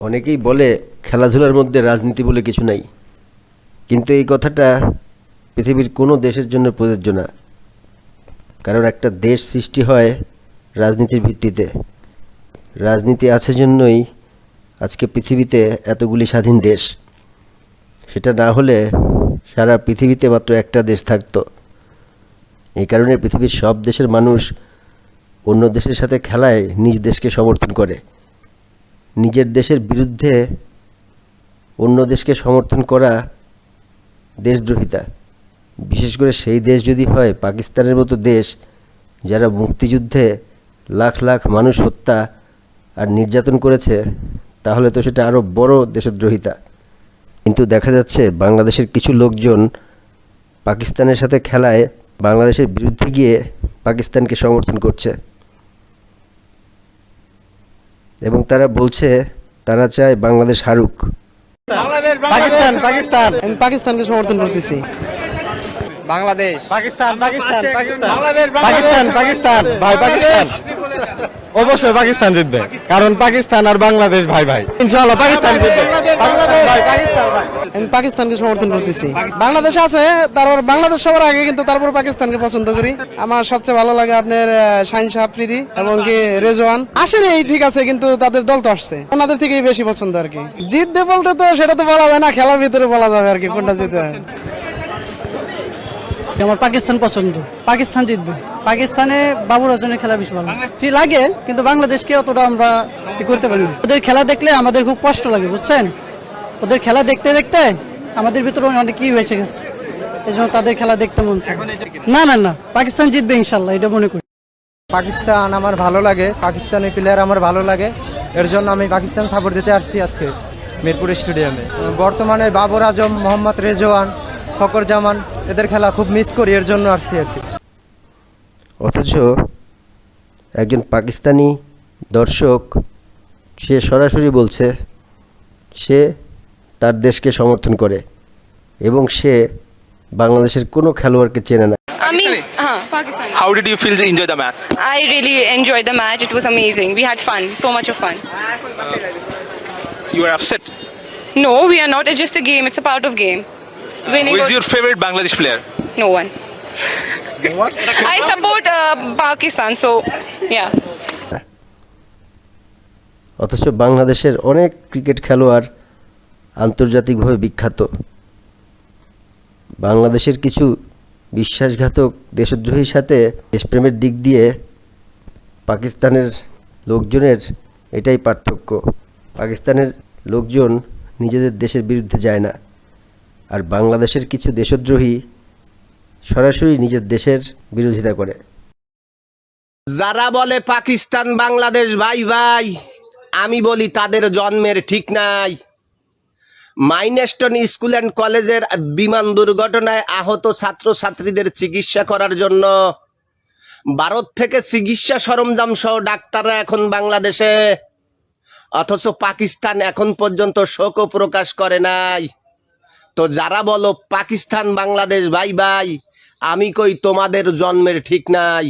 অনেকেই বলে খেলাধুলার মধ্যে রাজনীতি বলে কিছু নাই। কিন্তু এই কথাটা পৃথিবীর কোনো দেশের জন্য প্রযোজ্য না। কারণ একটা দেশ সৃষ্টি হয় রাজনীতির ভিত্তিতে। রাজনীতি আছে জন্যই আজকে পৃথিবীতে এতগুলি স্বাধীন দেশ। সেটা না হলে সারা পৃথিবীতে মাত্র একটা দেশ থাকতো। এই কারণে পৃথিবীর সব দেশের মানুষ অন্য দেশের সাথে খেলায় নিজ দেশকে সমর্থন করে। নিজের দেশের বিরুদ্ধে অন্য দেশকে সমর্থন করা দেশদ্রোহিতা। বিশেষ করে সেই দেশ যদি হয়, পাকিস্তানের মতো দেশ যারা মুক্তিযুদ্ধে লাখ লাখ মানুষ হত্যা আর নির্যাতন করেছে, তাহলে তো সেটা আরও বড় দেশদ্রোহিতা। কিন্তু দেখা যাচ্ছে বাংলাদেশের কিছু লোকজন পাকিস্তানের সাথে খেলায় বাংলাদেশের বিরুদ্ধে গিয়ে পাকিস্তানকে সমর্থন করছে। এবং তারা বলছে তারা চায় বাংলাদেশ হারুক। পাকিস্তান পাকিস্তান। আমি পাকিস্তানকে সমর্থন করতেছি। বাংলাদেশ। পাকিস্তান পাকিস্তান পাকিস্তান। পাকিস্তান পাকিস্তান। ভাই পাকিস্তান। অবশ্যই পাকিস্তান জিতবে। কারণ পাকিস্তান আর বাংলাদেশ ভাই ভাই। ইনশাআল্লাহ পাকিস্তান জিতবে। পাকিস্তান ভাই, পাকিস্তান ভাই। আমি পাকিস্তানকে সমর্থন করতেছি। বাংলাদেশ আছে তারপর বাংলাদেশ সবার আগে কিন্তু তারপর পাকিস্তানকে পছন্দ করি। আমার সবচেয়ে ভালো লাগে আপনার শাহিন শাহপ্রীতি এবং কি রেজওয়ান। আসেনি এই ঠিক আছে কিন্তু তাদের দল তো আসছে। ওনাদের থেকেই বেশি পছন্দ আর কি। জিতবে বলতে তো সেটা তো বলা যায় না খেলার ভিতরে বলা যাবে আর কি কোনটা জিতে। আমার পাকিস্তান পছন্দ। পাকিস্তান জিতবে। পাকিস্তানে বাবুর আজমের খেলা বেশি ভালো। লাগে, কিন্তু বাংলাদেশকে অতটা আমরা করতে পারি না। ওদের খেলা দেখলে আমাদের খুব কষ্ট লাগে, বুঝছেন? ওদের খেলা দেখতে দেখতে আমাদের ভিতরে অনেক কি হয়েছে গেছে। এই জন্য তাদের খেলা দেখতে মন না। না না পাকিস্তান জিতবে ইনশাল্লাহ, এটা মনে করি। পাকিস্তান আমার ভালো লাগে পাকিস্তানের প্লেয়ার আমার ভালো লাগে। এর জন্য আমি পাকিস্তান সাপোর্ট দিতে আসছি আজকে মিরপুর স্টেডিয়ামে। বর্তমানে বাবর আজম, মোহাম্মদ রেজওয়ান ফকর জামান এদের খেলা খুব মিস করি এর জন্য আসছি আর কি অথচ একজন পাকিস্তানি দর্শক সে সরাসরি বলছে সে তার দেশকে সমর্থন করে এবং সে বাংলাদেশের কোনো খেলোয়াড়কে চেনে না আমি হ্যাঁ How did you feel to enjoy the match? I really enjoyed the match. It was amazing. We had fun. So much of fun. Uh, You were upset. No, we are not. It's just a game. It's a part of game. Winning Who is your favorite Bangladesh player? no one. I support uh, Pakistan. So yeah. অথচ বাংলাদেশের অনেক cricket খেলোয়াড় আন্তর্জাতিকভাবে বিখ্যাত বাংলাদেশের কিছু বিশ্বাসঘাতক দেশদ্রোহীর সাথে দেশপ্রেমের দিক দিয়ে পাকিস্তানের লোকজনের এটাই পার্থক্য পাকিস্তানের লোকজন নিজেদের দেশের বিরুদ্ধে যায় না আর বাংলাদেশের কিছু দেশদ্রোহী সরাসরি নিজের দেশের বিরোধিতা করে। যারা বলে পাকিস্তান, বাংলাদেশ, ভাই ভাই, আমি বলি তাদের জন্মের ঠিক নাই। মাইনেস্টন স্কুল অ্যান্ড কলেজের বিমান দুর্ঘটনায় আহত ছাত্রছাত্রীদের চিকিৎসা করার জন্য ভারত থেকে চিকিৎসা সরঞ্জাম সহ ডাক্তাররা এখন বাংলাদেশে, অথচ পাকিস্তান এখন পর্যন্ত শোকও প্রকাশ করে নাই। তো যারা বলো পাকিস্তান বাংলাদেশ ভাই ভাই আমি কই তোমাদের জন্মের ঠিক নাই।